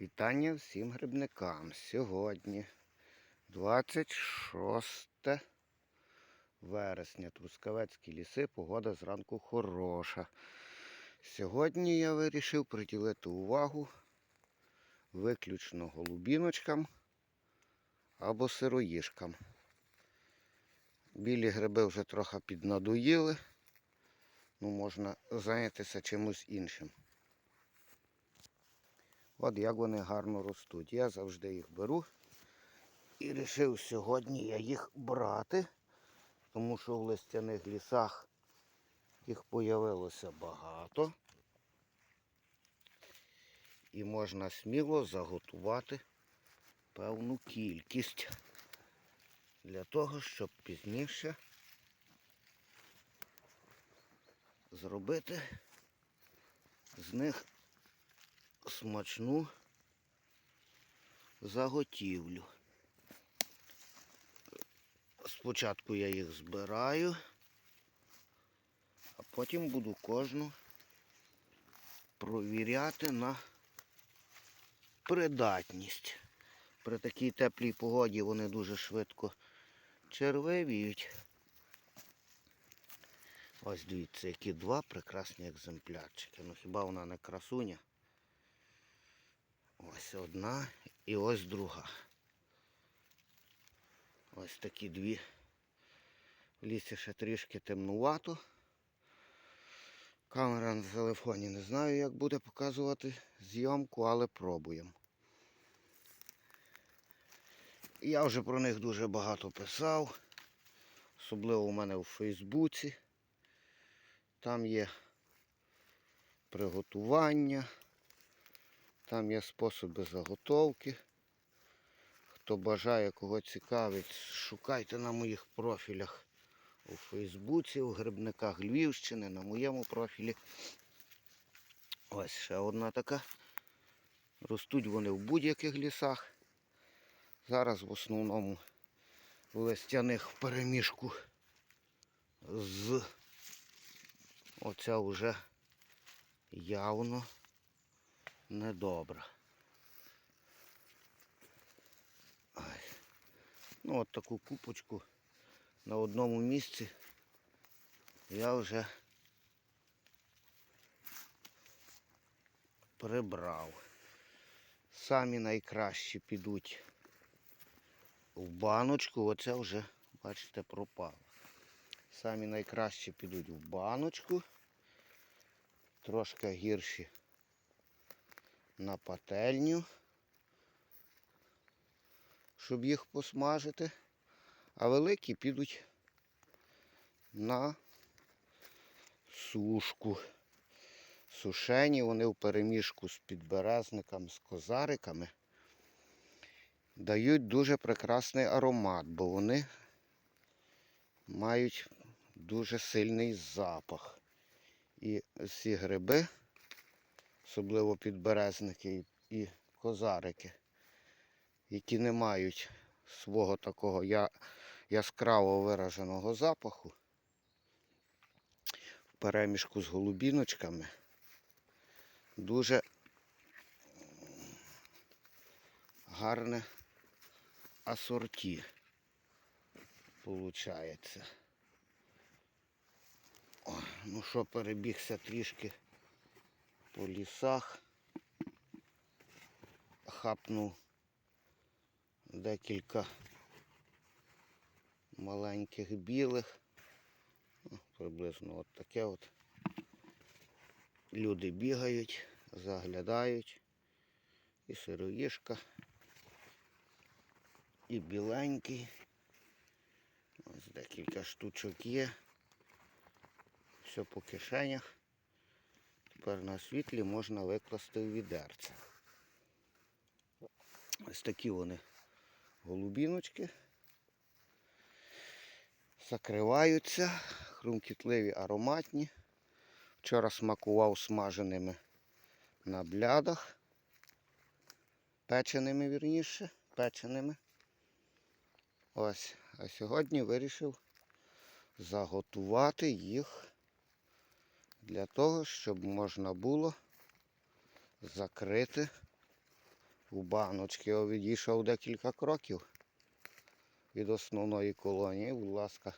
Вітання всім грибникам. Сьогодні 26 вересня. Трускавецькі ліси. Погода зранку хороша. Сьогодні я вирішив приділити увагу виключно голубіночкам або сироїжкам. Білі гриби вже трохи піднадоїли. Ну, можна зайнятися чимось іншим. От як вони гарно ростуть. Я завжди їх беру. І вирішив сьогодні я їх брати, тому що в листяних лісах їх появилося багато. І можна сміло заготувати певну кількість для того, щоб пізніше зробити з них смачну заготівлю. Спочатку я їх збираю, а потім буду кожну провіряти на придатність. При такій теплій погоді вони дуже швидко червивіють. Ось дивіться, які два прекрасні екземплярчики. Ну хіба вона не красуня? Ось одна і ось друга. Ось такі дві. В лісі ще трішки темнувато. Камера на телефоні не знаю, як буде показувати зйомку, але пробуємо. Я вже про них дуже багато писав, особливо у мене у Фейсбуці. Там є приготування. Там є способи заготовки. Хто бажає, кого цікавить, шукайте на моїх профілях у Фейсбуці, у грибниках Львівщини, на моєму профілі. Ось ще одна така. Ростуть вони в будь-яких лісах. Зараз в основному в листяних в переміжку з оця вже явно недобра. Ай. Ну от таку купочку на одному місці я вже прибрав. Самі найкращі підуть в баночку, оце вже, бачите, пропало. Самі найкращі підуть в баночку, трошки гірші на пательню, щоб їх посмажити, а великі підуть на сушку. Сушені вони в переміжку з підберезниками, з козариками дають дуже прекрасний аромат, бо вони мають дуже сильний запах. І ці гриби особливо підберезники і козарики, які не мають свого такого яскраво вираженого запаху в перемішку з голубіночками. Дуже гарне асорті. О, ну що, перебігся трішки по лісах. Хапнув декілька маленьких білих. Ну, Приблизно от таке от. Люди бігають, заглядають. І сироїшка, і біленький. Ось декілька штучок є. Все по кишенях. Тепер на світлі можна викласти в відерце. Ось такі вони голубіночки. Закриваються, хрумкітливі, ароматні. Вчора смакував смаженими на блядах. Печеними, вірніше, печеними. Ось. А сьогодні вирішив заготувати їх для того, щоб можна було закрити в баночки. Я відійшов декілька кроків від основної колонії. Будь ласка,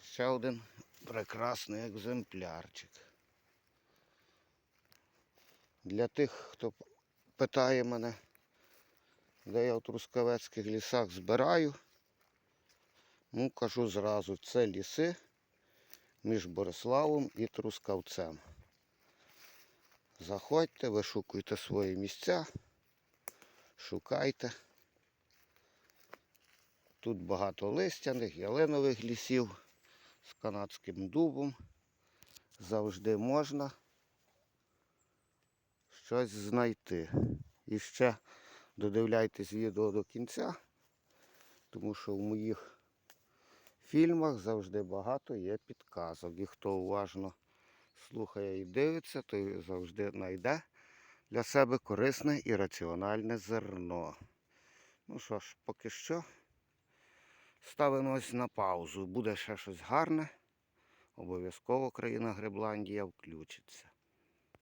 ще один прекрасний екземплярчик. Для тих, хто питає мене, де я в Трускавецьких лісах збираю, ну кажу зразу, це ліси між Бориславом і Трускавцем. Заходьте, вишукуйте свої місця, шукайте. Тут багато листяних, ялинових лісів з канадським дубом. Завжди можна щось знайти. І ще додивляйтесь відео до кінця, тому що в моїх фільмах завжди багато є підказок. І хто уважно слухає і дивиться, той завжди знайде для себе корисне і раціональне зерно. Ну що ж, поки що ставимось на паузу. Буде ще щось гарне. Обов'язково країна Гребландія включиться.